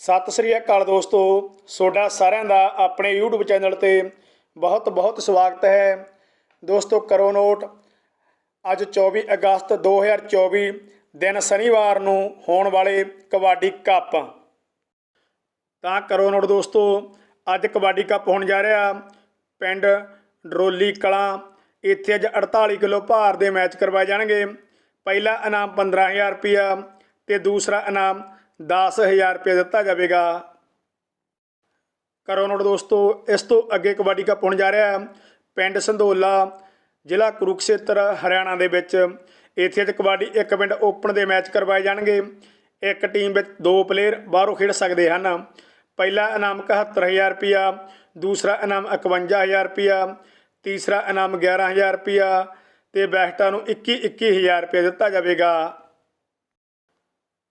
ਸਤਿ ਸ੍ਰੀ ਅਕਾਲ ਦੋਸਤੋ। ਤੁਹਾਡਾ ਸਾਰਿਆਂ ਦਾ ਆਪਣੇ YouTube ਚੈਨਲ ਤੇ ਬਹੁਤ ਬਹੁਤ ਸਵਾਗਤ ਹੈ। ਦੋਸਤੋ, ਕਰੋ ਨੋਟ। ਅੱਜ 24 ਅਗਸਤ 2024 ਦਿਨ ਸ਼ਨੀਵਾਰ ਨੂੰ ਹੋਣ ਵਾਲੇ ਕਬੱਡੀ ਕੱਪ। ਤਾਂ ਕਰੋ ਨੋਟ ਦੋਸਤੋ, ਅੱਜ ਕਬੱਡੀ ਕੱਪ ਹੋਣ ਜਾ ਰਿਹਾ। ਪਿੰਡ ਡਰੋਲੀ ਕਲਾਂ, ਇੱਥੇ ਅੱਜ 48 ਕਿਲੋ ਭਾਰ ਦੇ ਮੈਚ ਕਰਵਾਏ ਜਾਣਗੇ। ਪਹਿਲਾ ਇਨਾਮ 15000 ਰੁਪਇਆ ਤੇ ਦੂਸਰਾ ਇਨਾਮ 10000 ਰੁਪਏ ਦਿੱਤਾ ਜਾਵੇਗਾ ਕਰੋ ਨੋਟ ਦੋਸਤੋ, ਇਸ ਤੋਂ ਅੱਗੇ ਕਬੱਡੀ ਕੱਪ ਹੋਣ ਜਾ ਰਿਹਾ ਹੈ। ਪਿੰਡ ਸੰਧੋਲਾ ਜ਼ਿਲ੍ਹਾ ਕੁਰੂਕਸ਼ੇਤਰ, ਹਰਿਆਣਾ ਦੇ ਵਿੱਚ। ਇੱਥੇ ਅੱਜ ਕਬੱਡੀ ਇੱਕ ਪਿੰਡ ਓਪਨ ਦੇ ਮੈਚ ਕਰਵਾਏ ਜਾਣਗੇ। ਇੱਕ ਟੀਮ ਵਿੱਚ ਦੋ ਪਲੇਅਰ ਬਾਹਰੋਂ ਖੇਡ ਸਕਦੇ ਹਨ। ਪਹਿਲਾ ਇਨਾਮ 71000 ਰੁਪਇਆ, ਦੂਸਰਾ ਇਨਾਮ 51000 ਰੁਪਇਆ, ਤੀਸਰਾ ਇਨਾਮ 11000 ਰੁਪਇਆ ਤੇ ਬੈਸਟਾਂ ਨੂੰ 21 21000 ਰੁਪਏ ਦਿੱਤਾ ਜਾਵੇਗਾ।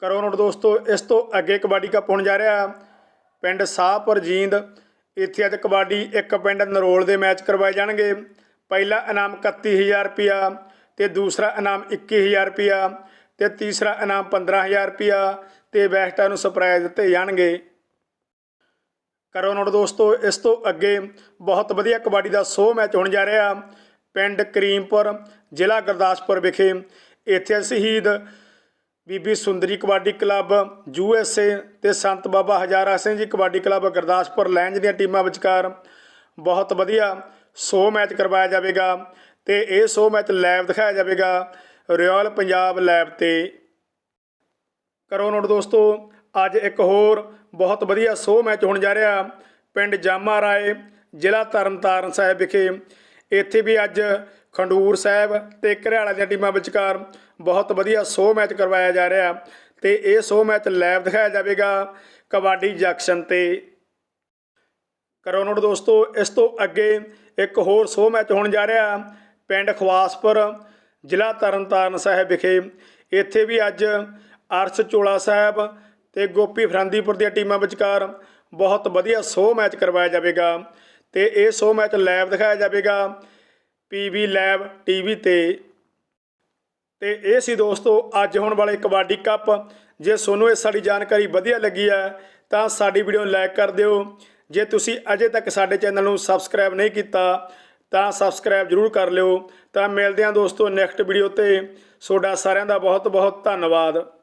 ਕਰੋ ਨੋਟ ਦੋਸਤੋ, ਇਸ ਤੋਂ ਅੱਗੇ ਕਬੱਡੀ ਕੱਪ ਹੋਣ ਜਾ ਰਿਹਾ। ਪਿੰਡ ਸਾਹਪੁਰ ਜੀਂਦ, ਇੱਥੇ ਅੱਜ ਕਬੱਡੀ ਇੱਕ ਪਿੰਡ ਨਰੋਲ ਦੇ ਮੈਚ ਕਰਵਾਏ ਜਾਣਗੇ। ਪਹਿਲਾ ਇਨਾਮ 31000 ਰੁਪਇਆ, ਤੇ ਦੂਸਰਾ ਇਨਾਮ 21000 ਰੁਪਇਆ, ਤੇ ਤੀਸਰਾ ਇਨਾਮ 15000 ਰੁਪਇਆ, ਤੇ ਬੈਸਟਾਂ ਨੂੰ ਸਰਪ੍ਰਾਈਜ਼ ਦਿੱਤੇ ਜਾਣਗੇ। ਕਰੋ ਨੋਟ ਦੋਸਤੋ, ਇਸ ਤੋਂ ਅੱਗੇ ਬਹੁਤ ਵਧੀਆ ਕਬੱਡੀ ਦਾ 100 ਮੈਚ ਹੋਣ ਜਾ ਰਿਹਾ। ਪਿੰਡ ਕਰੀਮਪੁਰ, ਜ਼ਿਲ੍ਹਾ ਗੁਰਦਾਸਪੁਰ ਵਿਖੇ, ਇੱਥੇ Shaheed Bibi Sundari kabaddi club, U S A ਤੇ ਸੰਤ ਬਾਬਾ ਹਜ਼ਾਰਾ ਸਿੰਘ ਜੀ ਕਬੱਡੀ ਕਲੱਬ ਗੁਰਦਾਸਪੁਰ ਲੈਂਜ ਦੀਆਂ ਟੀਮਾਂ ਵਿਚਕਾਰ ਬਹੁਤ ਵਧੀਆ 100 ਮੈਚ ਕਰਵਾਇਆ ਜਾਵੇਗਾ ਤੇ ਇਹ 100 ਮੈਚ ਲਾਈਵ ਦਿਖਾਇਆ ਜਾਵੇਗਾ ਰਾਇਲ ਪੰਜਾਬ ਲੈਬ ਤੇ। ਕਰੋ ਨੋਟ ਦੋਸਤੋ, ਅੱਜ ਇੱਕ ਹੋਰ ਬਹੁਤ ਵਧੀਆ 100 ਮੈਚ ਹੋਣ ਜਾ ਰਿਹਾ ਪਿੰਡ ਜਾਮਾ ਰਾਏ, ਜ਼ਿਲ੍ਹਾ ਤਰਨਤਾਰਨ ਸਾਹਿਬ ਵਿਖੇ। ਇੱਥੇ ਵੀ ਅੱਜ ਖੰਡੂਰ ਸਾਹਿਬ ਤੇ ਘਰਿਆਲਾ ਦੀਆਂ ਟੀਮਾਂ ਵਿਚਕਾਰ ਬਹੁਤ ਵਧੀਆ ਸੋ ਮੈਚ ਕਰਵਾਇਆ ਜਾ ਰਿਹਾ। ਤੇ ਇਹ ਸੋ ਮੈਚ ਲਾਈਵ ਦਿਖਾਇਆ ਜਾਵੇਗਾ ਕਬੱਡੀ ਜੰਕਸ਼ਨ ਤੇ। ਕਰੋ ਨੋਟ ਦੋਸਤੋ, ਇਸ ਤੋਂ ਅੱਗੇ ਇੱਕ ਹੋਰ ਸੋ ਮੈਚ ਹੋਣ ਜਾ ਰਿਹਾ। ਪਿੰਡ ਖਵਾਸਪੁਰ, ਜ਼ਿਲ੍ਹਾ ਤਰਨਤਾਰਨ ਸਾਹਿਬ ਵਿਖੇ। ਇੱਥੇ ਵੀ ਅੱਜ ਅਰਸ਼ ਚੋਲਾ ਸਾਹਿਬ ਤੇ ਗੋਪੀ ਫਰੰਦੀਪੁਰ ਦੀਆਂ ਟੀਮਾਂ ਵਿਚਕਾਰ ਬਹੁਤ ਵਧੀਆ ਸੋ ਮੈਚ ਕਰਵਾਇਆ ਜਾਵੇਗਾ। ਤੇ ਇਹ ਸੋ ਮੈਚ ਲਾਈਵ ਦਿਖਾਇਆ ਜਾਵੇਗਾ। ਪੀਵੀ ਲੈਬ ਟੀਵੀ ਤੇ। ਤੇ ਇਹ ਸੀ ਦੋਸਤੋ, ਅੱਜ ਹੋਣ ਵਾਲੇ ਕਬੱਡੀ ਕੱਪ। ਜੇ ਤੁਹਾਨੂੰ ਇਹ ਸਾਡੀ ਜਾਣਕਾਰੀ ਵਧੀਆ ਲੱਗੀ ਹੈ, ਤਾਂ ਸਾਡੀ ਵੀਡੀਓ ਨੂੰ ਲਾਈਕ ਕਰ ਦਿਓ। ਜੇ ਤੁਸੀਂ ਅਜੇ ਤੱਕ ਸਾਡੇ ਚੈਨਲ ਨੂੰ ਸਬਸਕ੍ਰਾਈਬ ਨਹੀਂ ਕੀਤਾ, ਤਾਂ ਸਬਸਕ੍ਰਾਈਬ ਜ਼ਰੂਰ ਕਰ ਲਿਓ। ਤਾਂ ਮਿਲਦੇ ਹਾਂ ਦੋਸਤੋ ਨੈਕਸਟ ਵੀਡੀਓ ਤੇ। ਤੁਹਾਡਾ ਸਾਰਿਆਂ ਦਾ ਬਹੁਤ ਬਹੁਤ ਧੰਨਵਾਦ।